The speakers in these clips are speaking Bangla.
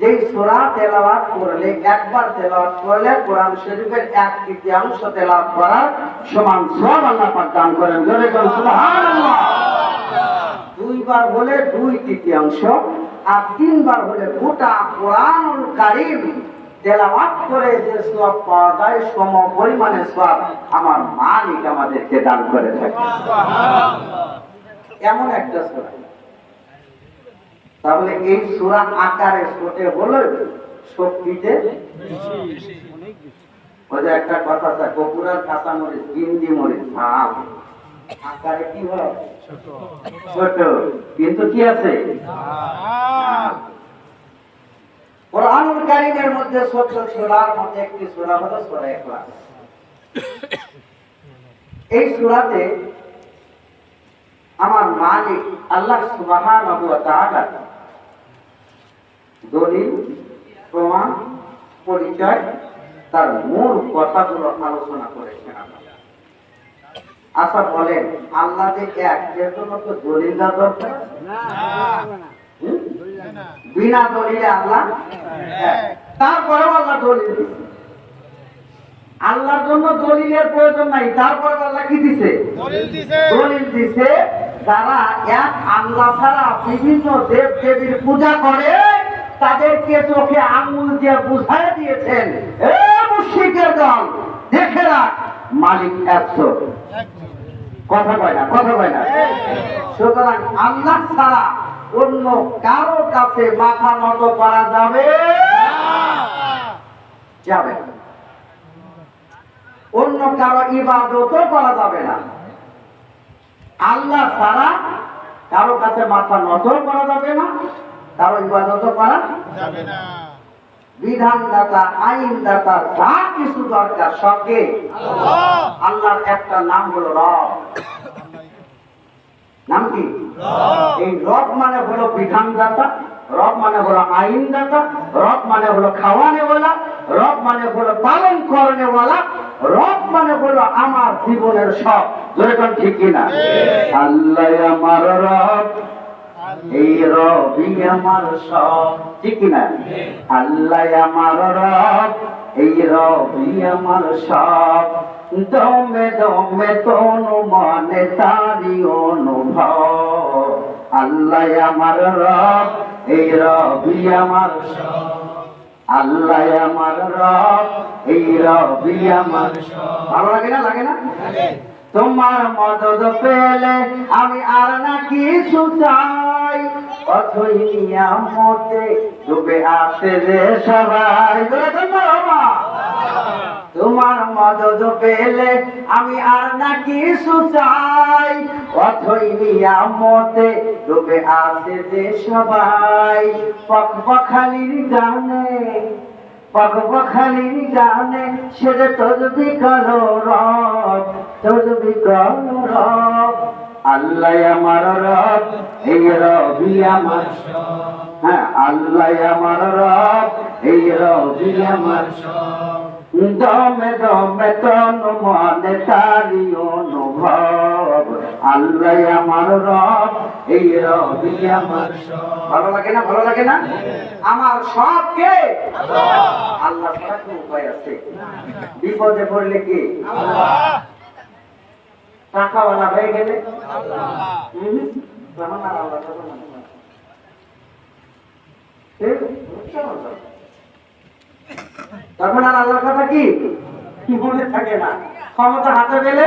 যেই সূরা তেলাওয়াত করলে একবার তেলাওয়াত করলে কোরআন শরীফের এক তৃতীয়াংশ তেলাওয়াত করার সমান সব আল্লাহ পাক দান করেন। সুবহানাল্লাহ। দুইবার হলে দুই তৃতীয়াংশ আর তিনবার হলে গোটা কোরআনুল কারীম তেলাওয়াত করে যে সব পাওয়া যায় সম পরিমাণে সব আমার মালিক আমাদেরকে দান করে থাকে। এমন একটা সূরা। তাহলে এই সূরা আকারে ছোটে হলো শক্তিতে ওই যে একটা কথা আছে কাঁচা মরিচ, গিন্দি মরিচ। ঝাল আকারে কি হয়? ছোট। কিন্তু কি আছে? কোরআনুল মধ্যে সূরার মধ্যে একটি সূরা হলো সূরা ইখলাস। এই সূরাতে আমার মালিক আল্লাহ সুবহানাহু ওয়া তাআলা দলিল প্রমাণ পরিচয় তার মূল কথাগুলো আলোচনা করেছেন আল্লাহ। আচ্ছা বলেন আল্লাহ যে এক জন্য দলিল দরকার? বিনা দলিলে আল্লাহ তারপরেও আল্লাহ দলিল আল্লাহর জন্য দলিলের প্রয়োজন নাই তারপরে আল্লাহ কি দিছে? দলিল দিছে। যারা এক আল্লাহ ছাড়া বিভিন্ন দেব দেবীর পূজা করে তাদেরকে চোখে আঙুল দিয়ে বুঝাই দিয়েছেন, এ মুশরিকের দল, দেখে রাখ, মালিক একশো। কথা কয় না, কথা কয় না। সুতরাং আল্লাহ ছাড়া অন্য কারও কাছে মাথা নত করা যাবে যাবে। অন্য কারও ইবাদতও করা যাবে না। আল্লাহ ছাড়া কারও কাছে মাথা নত করা যাবে না। কারও ইবাদত করা বিধানদাতা আইনদাতা যা কিছু দরকার সবকে আল্লাহর একটা নাম হলো রব। নাম কি? এই রব মানে হলো বিধানদাতা রব মানে হলো আইনদাতা রব মানে হলো রব মানে হলো পালন করনে বলা রব মানে হলো আমার জীবনের সব। যেরকম ঠিক কিনা? আল্লাহ আমার রব এই রবি আমার সব, ঠিক কিনা? আল্লাহ আমার রব, এই রবি আমার সব। দমে দমে তনু মনে তারি অনুভব। আল্লাহ আমার রব, এই রবি আমার সব। আল্লাহ আমার রব, এই রবি আমার ভালো লাগে না? লাগে না? তোমার মদত পেলে আমি আর না কিছু চাই। ডুবে আসে রে সবাই। তোমরা মদত পেলে আমি আর না কিছু চাই। নিয়ামতে ডুবে আসে রে সবাই। পক পখালির গানে পগবখালির গানে সেরে তজবি করো রব তজবি করো রব আল্লাহ আমার রব, এই রবি আমার। হ্যাঁ আল্লাহ আমার রব, এই রবি আমার। দমে দমে তন মনে তারি অনুভব আল্লাহ আমার রব, এই রবি আমার ভালো লাগে না? ভালো লাগে না? আমার আল্লাহ ছাড়া উপায় আছে? বিপদে পড়লে কি? টাকাওয়ালা হয়ে গেলে? তখন আর আল্লাহর কথা কি? মনে থাকে না। ক্ষমতা হাতে পেলে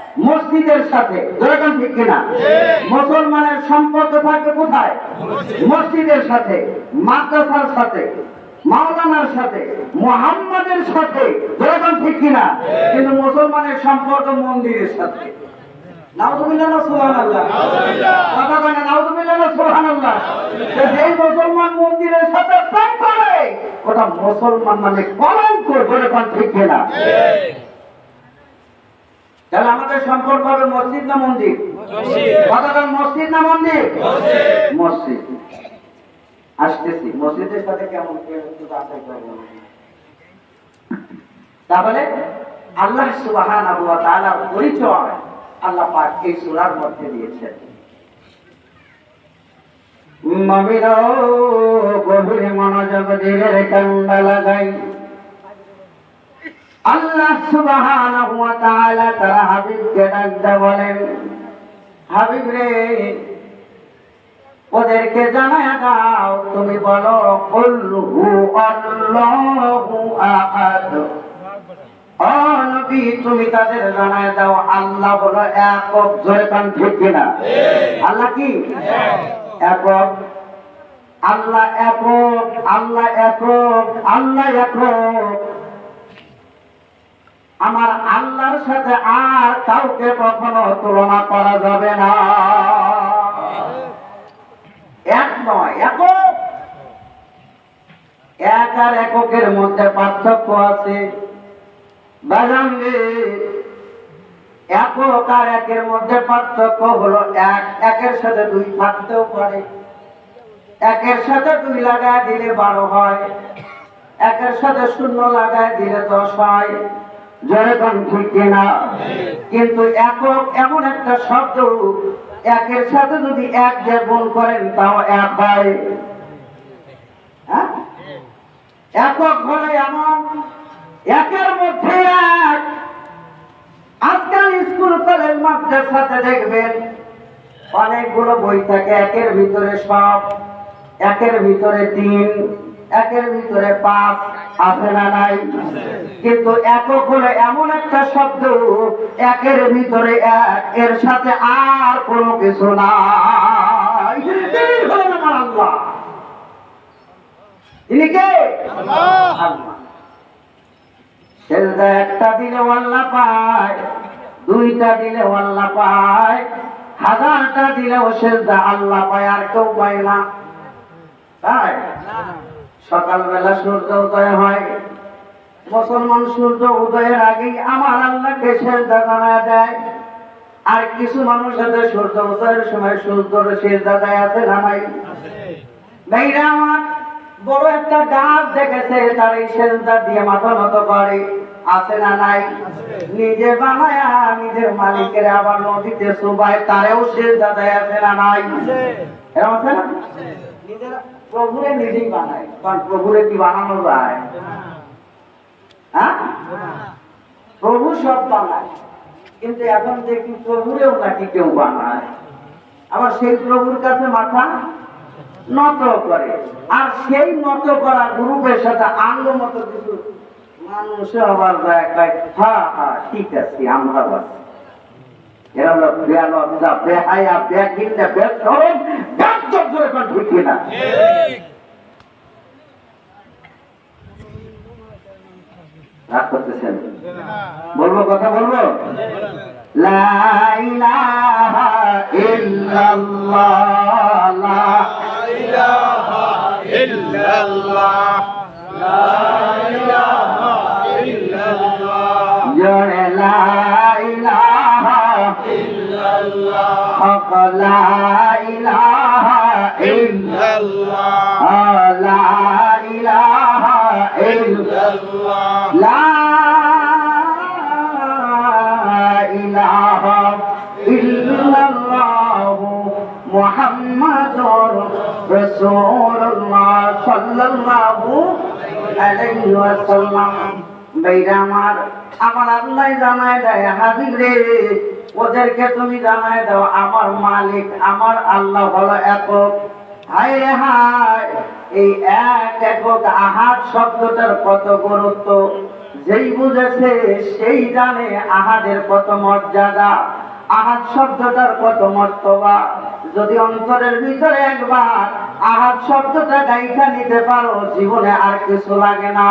মসজিদের সাথে যেরকম ঠিক কিনা? মুসলমানের সম্পর্ক থাকবে কোথায়? মসজিদের সাথে, মাদ্রাসার সাথে, মাওলানার সাথে, মোহাম্মদের সাথে যেরকম ঠিক কিনা? কিন্তু মুসলমানের সম্পর্ক মন্দিরের সাথে। মুসলমান মন্দিরের সাথে করে মুসলমান মানে কলঙ্ক বলে ঠিক কিনা? তাহলে আমাদের সম্পর্ক হবে মসজিদ না মন্দির? কথাটা মসজিদ না মন্দির? মসজিদ। আসতেছি। মসজিদের সাথে কেমন তাহলে আল্লাহ সুবহানাহু ওয়া তাআলার পরিচয় আল্লাহ পাক এই সূরার মধ্যে দিয়েছেন। মমিরো গভীর মনোযোগ দিলের কান্দা লাগাই আল্লাহ তাআলা তার হাবিবকে ডাকতে বলেন, হাবিব রে, ওদেরকে জানায় দাও, তুমি বলো, কুল আহাদ। তুমি তাদের জানায় দাও, আল্লাহ বলো একক জোরে কান ঠিক কিনা? আল্লাহ কি? একক। আল্লাহ একক আল্লাহ একক আল্লাহ একক। আমার আল্লাহর সাথে আর কাউকে কখনো তুলনা করা যাবে না। এক নয়, একক। এক আর এককের মধ্যে পার্থক্য আছে। বাজাঙ্গে একক আর একের মধ্যে পার্থক্য হলো এক। একের সাথে দুই থাকতেও পারে। একের সাথে দুই লাগায় দিলে বারো হয়। একের সাথে শূন্য লাগায় দিলে দশ হয়। যেরকম ঠিক কিনা কিন্তু একক এমন একটা শব্দ, একের সাথে যদি এক যে গুণ করেন, তাও এক হয় হ্যাঁ? একক হলে এমন, একের মধ্যে এক। আজকাল স্কুল, কলেজ, মাদ্রাসাতে দেখবেন, অনেকগুলো বই থাকে, একের ভিতরে সব, একের ভিতরে তিন, একের ভিতরে পাঁচ, আছে না নাই? কিন্তু একক হলো এমন একটা শব্দ, একের ভিতরে এক, এর সাথে আর কোনো কিছু নাই। একটা দিলে আল্লাহ পায়, দুইটা দিলে আল্লাহ পায়, হাজারটা দিলেও সেজদা আল্লাহ পায়, আর কেউ পায় না। তাই? সকালবেলা সূর্য উদয় হয় মুসলমান সূর্য উদয়ের আগেই আমার আল্লাহকে সেজদা জানা দেয়। আর কিছু মানুষ আছে, সূর্য উদয়ের সময় সূর্যর সেজদা দেয়, আছে না মেয়েরা আমার বড় একটা গাছ দেখেছে, তার এই সেজদা দিয়ে মাথা নত করে। আছে না নাই? নিজে বানায় নিজের মালিকের আবার নদীতে সুবাই তারেও সেজদা দেয়, আছে না নাই? নিজেরা প্রভুরে নিজেই বানায়, কারণ প্রভুরে কি বানানো যায়? হ্যাঁ? প্রভু সব বানায়। কিন্তু এখন দেখি প্রভুরেও নাকি কেউ বানায়। আবার সেই প্রভুর কাছে মাথা নত করে। আর সেই নত করা গ্রুপের সাথে আঙ্গ মতো কিছু মানুষ আবার যায় হ্যাঁ হ্যাঁ ঠিক আছে আমরা বাস কোন না রাগ করতেছেন? বলব, কথা বলব? লা ইলাহা ইল্লাল্লাহ, লা জোরে, লা ইলাহা হক, লা ইলাহা ইল্লাল্লাহ। লা ইলাহা ইল্লাল্লাহ। লা ইলাহা ওদেরকে তুমি জানায় দাও, আমার মালিক, আমার আল্লাহ হলো একক। হায় রে হায়, এই এক একক আহার শব্দটার কত গুরুত্ব? যেই বুঝেছে সেই জানে আহাদের কত মর্যাদা, আহাদ শব্দটার কত মর্তবা। যদি অন্তরের ভিতরে একবার আহাত শব্দটা গাইখা নিতে পারো জীবনে আর কিছু লাগে না।